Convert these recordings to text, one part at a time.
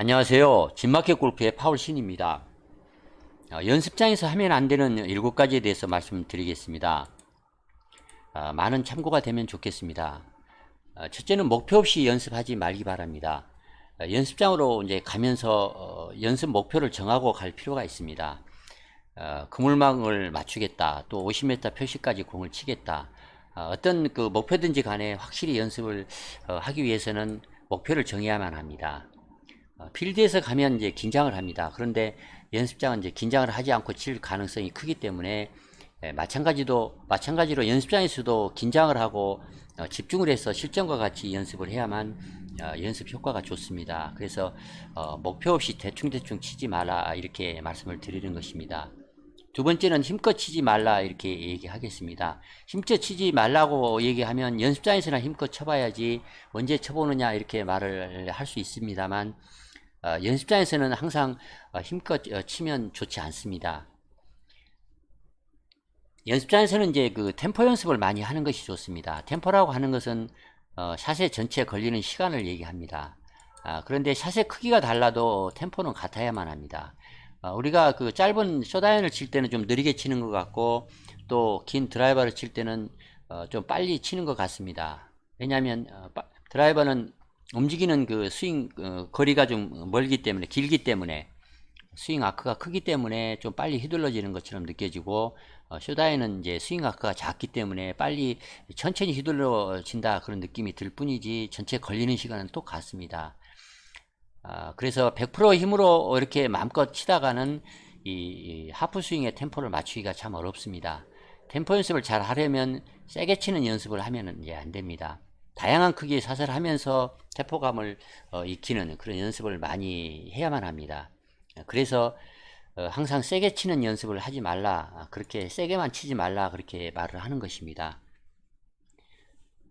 안녕하세요. 진마켓 골프의 파울 신입니다. 어, 연습장에서 하면 안 되는 7가지에 대해서 말씀드리겠습니다. 어, 많은 참고가 되면 좋겠습니다. 어, 첫째는 목표 없이 연습하지 말기 바랍니다. 어, 연습장으로 이제 가면서 어, 연습 목표를 정하고 갈 필요가 있습니다. 어, 그물망을 맞추겠다. 또 50m 표시까지 공을 치겠다. 어, 어떤 그 목표든지 간에 확실히 연습을 어, 하기 위해서는 목표를 정해야만 합니다. 어, 필드에서 가면 이제 긴장을 합니다. 그런데 연습장은 이제 긴장을 하지 않고 칠 가능성이 크기 때문에 예, 마찬가지도 마찬가지로 연습장에서도 긴장을 하고 어, 집중을 해서 실전과 같이 연습을 해야만 어, 연습 효과가 좋습니다. 그래서 어, 목표 없이 대충대충 치지 마라 이렇게 말씀을 드리는 것입니다. 두 번째는 힘껏 치지 말라 이렇게 얘기하겠습니다. 힘껏 치지 말라고 얘기하면 연습장에서나 힘껏 쳐봐야지 언제 쳐보느냐 이렇게 말을 할 수 있습니다만 어, 연습장에서는 항상 어, 힘껏 어, 치면 좋지 않습니다. 연습장에서는 이제 그 템포 연습을 많이 하는 것이 좋습니다. 템포라고 하는 것은 어, 샷의 전체 걸리는 시간을 얘기합니다. 아, 그런데 샷의 크기가 달라도 템포는 같아야만 합니다. 어, 우리가 그 짧은 쇼다이언을 칠 때는 좀 느리게 치는 것 같고 또 긴 드라이버를 칠 때는 어, 좀 빨리 치는 것 같습니다. 왜냐하면 어, 빠- 드라이버는 움직이는 그 스윙 어, 거리가 좀 멀기 때문에 길기 때문에 스윙 아크가 크기 때문에 좀 빨리 휘둘러지는 것처럼 느껴지고 어, 쇼다이는 이제 스윙 아크가 작기 때문에 빨리 천천히 휘둘러진다 그런 느낌이 들 뿐이지 전체 걸리는 시간은 똑같습니다. 아, 그래서 100% 힘으로 이렇게 마음껏 치다가는 이, 이 하프 스윙의 템포를 맞추기가 참 어렵습니다. 템포 연습을 잘 하려면 세게 치는 연습을 하면 이제 안 됩니다. 다양한 크기의 샷을 하면서 테포감을 어, 익히는 그런 연습을 많이 해야만 합니다. 그래서 어, 항상 세게 치는 연습을 하지 말라. 아, 그렇게 세게만 치지 말라. 그렇게 말을 하는 것입니다.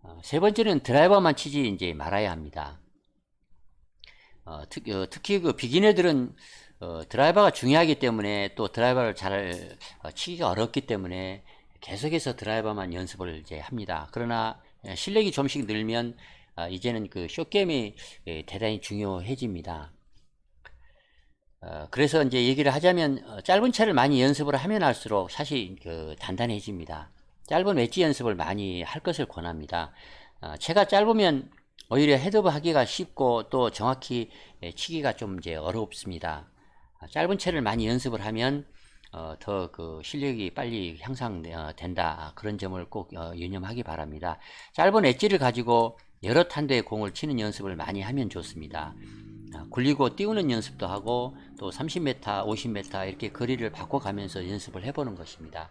어, 세 번째는 드라이버만 치지 이제 말아야 합니다. 어, 특, 어, 특히 그 비기너들은 어, 드라이버가 중요하기 때문에 또 드라이버를 잘 어, 치기가 어렵기 때문에 계속해서 드라이버만 연습을 이제 합니다. 그러나 예, 실력이 좀씩 늘면 아, 이제는 그 숏게임이 예, 대단히 중요해집니다. 어, 그래서 이제 얘기를 하자면 어, 짧은 채를 많이 연습을 하면 할수록 샷이 그 단단해집니다. 짧은 웨지 연습을 많이 할 것을 권합니다. 어, 채가 짧으면 오히려 헤드업 하기가 쉽고 또 정확히 예, 치기가 좀 이제 어렵습니다. 아, 짧은 채를 많이 연습을 하면 어, 더 그 실력이 빨리 향상된다 아, 그런 점을 꼭 어, 유념하기 바랍니다. 짧은 엣지를 가지고 여러 탄도의 공을 치는 연습을 많이 하면 좋습니다. 아, 굴리고 띄우는 연습도 하고 또 30m, 50m 이렇게 거리를 바꿔가면서 연습을 해보는 것입니다.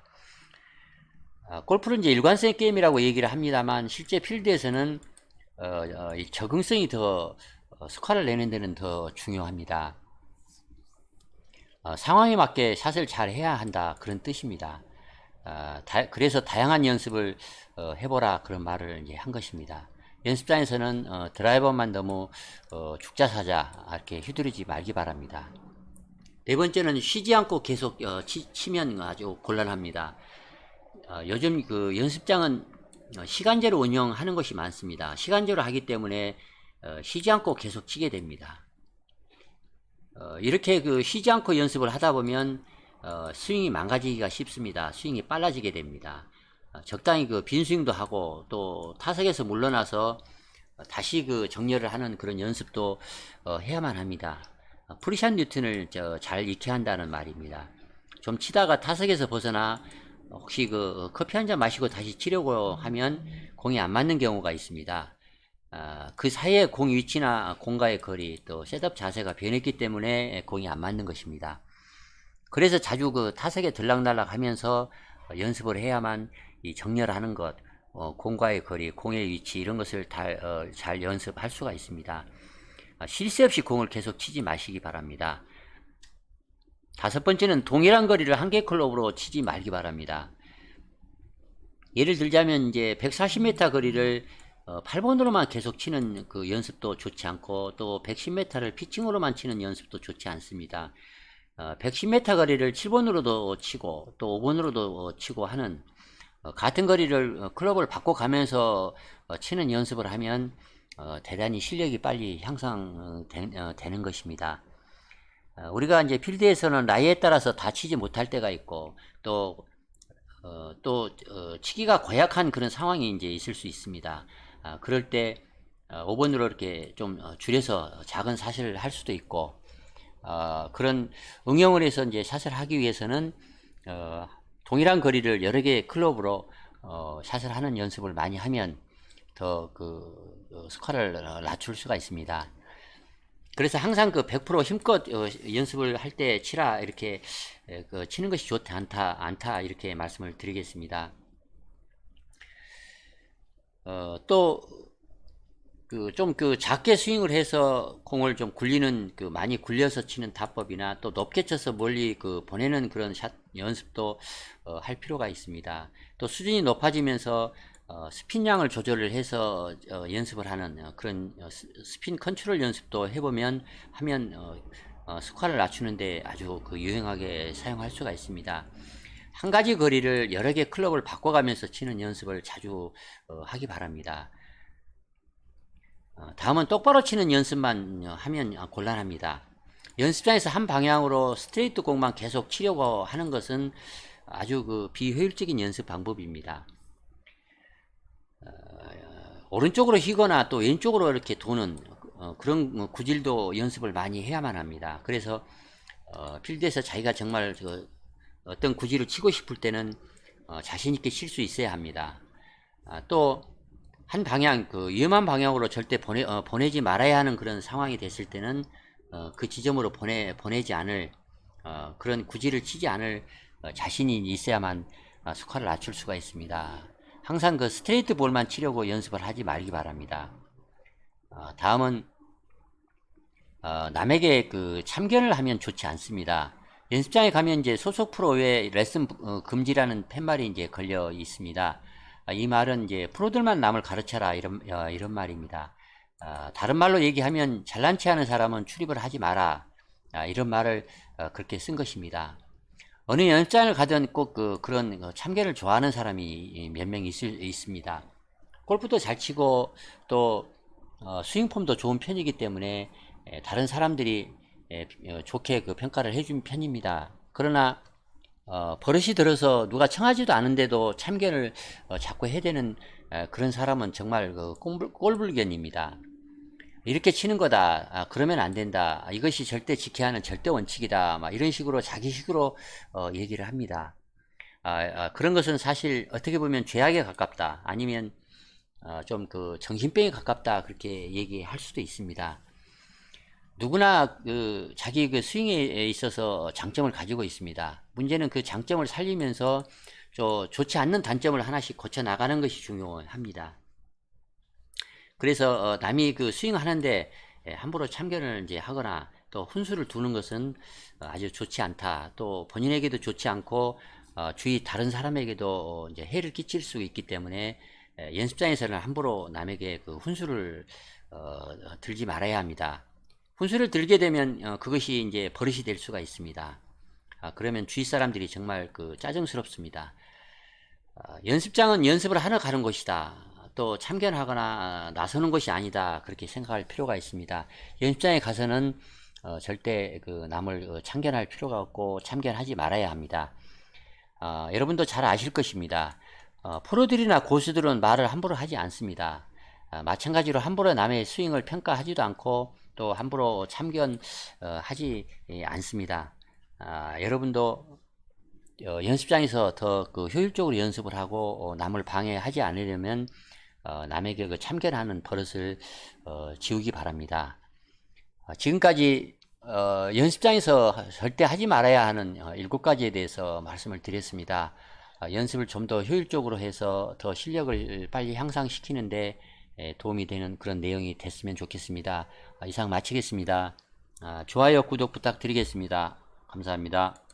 아, 골프는 이제 일관성 게임이라고 얘기를 합니다만 실제 필드에서는 어, 어, 이 적응성이 더 어, 스코어를 내는 데는 더 중요합니다. 어, 상황에 맞게 샷을 잘 해야 한다 그런 뜻입니다. 아, 다- 그래서 다양한 연습을 어, 해보라 그런 말을 이제 한 것입니다. 연습장에서는 어, 드라이버만 너무 어, 죽자사자 이렇게 휘두르지 말기 바랍니다. 네 번째는 쉬지 않고 계속 어, 치, 치면 아주 곤란합니다. 어, 요즘 그 연습장은 어, 시간제로 운영하는 것이 많습니다. 시간제로 하기 때문에 어, 쉬지 않고 계속 치게 됩니다. 어, 이렇게 그 쉬지 않고 연습을 하다 보면 어, 스윙이 망가지기가 쉽습니다. 스윙이 빨라지게 됩니다. 어, 적당히 그 빈 스윙도 하고 또 타석에서 물러나서 어, 다시 그 정렬을 하는 그런 연습도 어, 해야만 합니다. 어, 프리샷 뉴튼을 저, 잘 익혀야 한다는 말입니다. 좀 치다가 타석에서 벗어나 혹시 그 어, 커피 한 잔 마시고 다시 치려고 하면 공이 안 맞는 경우가 있습니다. 아, 그 사이에 공 위치나 공과의 거리 또 셋업 자세가 변했기 때문에 공이 안 맞는 것입니다. 그래서 자주 그 타석에 들락날락 하면서 어, 연습을 해야만 이 정렬하는 것, 어, 공과의 거리, 공의 위치 이런 것을 다, 어, 잘 연습할 수가 있습니다. 아, 쉴새 없이 공을 계속 치지 마시기 바랍니다. 다섯 번째는 동일한 거리를 한 개 클럽으로 치지 말기 바랍니다. 예를 들자면 이제 140m 거리를 어, 8번으로만 계속 치는 그 연습도 좋지 않고 또 110m를 피칭으로만 치는 연습도 좋지 않습니다. 어, 110m 거리를 7번으로도 치고 또 5번으로도 치고 하는 어, 같은 거리를 어, 클럽을 바꿔가면서 어, 치는 연습을 하면 어, 대단히 실력이 빨리 향상되는 것입니다. 어, 우리가 이제 필드에서는 나이에 따라서 다 치지 못할 때가 있고 또 어, 또 어, 치기가 고약한 그런 상황이 이제 있을 수 있습니다. 아, 그럴 때 어, 5번으로 이렇게 좀 어, 줄여서 작은 샷을 할 수도 있고 어, 그런 응용을 해서 이제 샷을 하기 위해서는 어, 동일한 거리를 여러 개의 클럽으로 어, 샷을 하는 연습을 많이 하면 더 그 스코어를 어, 낮출 수가 있습니다. 그래서 항상 그 100% 힘껏 어, 연습을 할 때 치라 이렇게 에, 그 치는 것이 좋다 않다 않다 이렇게 말씀을 드리겠습니다. 어, 또그좀그 작게 스윙을 해서 공을 좀 굴리는 그 많이 굴려서 치는 타법이나 또 높게 쳐서 멀리 그 보내는 그런 샷 연습도 어, 할 필요가 있습니다. 또 수준이 높아지면서 어, 스핀량을 조절을 해서 어, 연습을 하는 어, 그런 어, 스- 스핀 컨트롤 연습도 해보면 하면 어, 어, 스코어를 낮추는데 아주 그 유용하게 사용할 수가 있습니다. 한 가지 거리를 여러 개 클럽을 바꿔가면서 치는 연습을 자주 어, 하기 바랍니다. 어, 다음은 똑바로 치는 연습만 어, 하면 어, 곤란합니다. 연습장에서 한 방향으로 스트레이트 공만 계속 치려고 하는 것은 아주 그 비효율적인 연습 방법입니다. 어, 오른쪽으로 휘거나 또 왼쪽으로 이렇게 도는 어, 그런 어, 구질도 연습을 많이 해야만 합니다. 그래서 어, 필드에서 자기가 정말 그 어떤 구질을 치고 싶을 때는 어, 자신 있게 칠 수 있어야 합니다. 아, 또한 방향 그 위험한 방향으로 절대 보내 어, 보내지 말아야 하는 그런 상황이 됐을 때는 어, 그 지점으로 보내 보내지 않을 어, 그런 구질을 치지 않을 어, 자신이 있어야만 어, 스코어를 낮출 수가 있습니다. 항상 그 스트레이트 볼만 치려고 연습을 하지 말기 바랍니다. 어, 다음은 어, 남에게 그 참견을 하면 좋지 않습니다. 연습장에 가면 이제 소속 프로의 레슨 어, 금지라는 팻말이 이제 걸려 있습니다. 아, 이 말은 이제 프로들만 남을 가르쳐라 이런 어, 이런 말입니다. 아, 다른 말로 얘기하면 잘난 체하는 사람은 출입을 하지 마라 아, 이런 말을 어, 그렇게 쓴 것입니다. 어느 연습장을 가든 꼭 그, 그런 어, 참견을 좋아하는 사람이 몇 명 있을, 있습니다. 골프도 잘 치고 또 어, 스윙폼도 좋은 편이기 때문에 에, 다른 사람들이 에, 어, 좋게 그 평가를 해준 편입니다. 그러나 어, 버릇이 들어서 누가 청하지도 않은데도 참견을 어, 자꾸 해대는 에, 그런 사람은 정말 그 꼴불, 꼴불견입니다. 이렇게 치는 거다. 아, 그러면 안 된다. 아, 이것이 절대 지켜야 하는 절대 원칙이다. 막 이런 식으로 자기식으로 어, 얘기를 합니다. 아, 아, 그런 것은 사실 어떻게 보면 죄악에 가깝다. 아니면 어, 좀그 정신병에 가깝다. 그렇게 얘기할 수도 있습니다. 누구나 그 자기 그 스윙에 있어서 장점을 가지고 있습니다. 문제는 그 장점을 살리면서 저 좋지 않는 단점을 하나씩 고쳐 나가는 것이 중요합니다. 그래서 어, 남이 그 스윙 하는데 예, 함부로 참견을 이제 하거나 또 훈수를 두는 것은 어, 아주 좋지 않다. 또 본인에게도 좋지 않고 어, 주위 다른 사람에게도 어, 이제 해를 끼칠 수 있기 때문에 예, 연습장에서는 함부로 남에게 그 훈수를 어, 들지 말아야 합니다. 훈수를 들게 되면 어, 그것이 이제 버릇이 될 수가 있습니다. 아, 그러면 주위 사람들이 정말 그 짜증스럽습니다. 아, 연습장은 연습을 하러 가는 곳이다. 또 참견하거나 아, 나서는 것이 아니다. 그렇게 생각할 필요가 있습니다. 연습장에 가서는 어, 절대 그 남을 어, 참견할 필요가 없고 참견하지 말아야 합니다. 아, 여러분도 잘 아실 것입니다. 어, 프로들이나 고수들은 말을 함부로 하지 않습니다. 아, 마찬가지로 함부로 남의 스윙을 평가하지도 않고 또 함부로 참견하지 않습니다. 아, 여러분도 어, 연습장에서 더 그 효율적으로 연습을 하고 어, 남을 방해하지 않으려면 어, 남에게 그 참견하는 버릇을 어, 지우기 바랍니다. 어, 지금까지 어, 연습장에서 절대 하지 말아야 하는 어, 일곱 가지에 대해서 말씀을 드렸습니다. 어, 연습을 좀 더 효율적으로 해서 더 실력을 빨리 향상시키는데 에, 도움이 되는 그런 내용이 됐으면 좋겠습니다. 아, 이상 마치겠습니다. 아, 좋아요, 구독 부탁드리겠습니다. 감사합니다.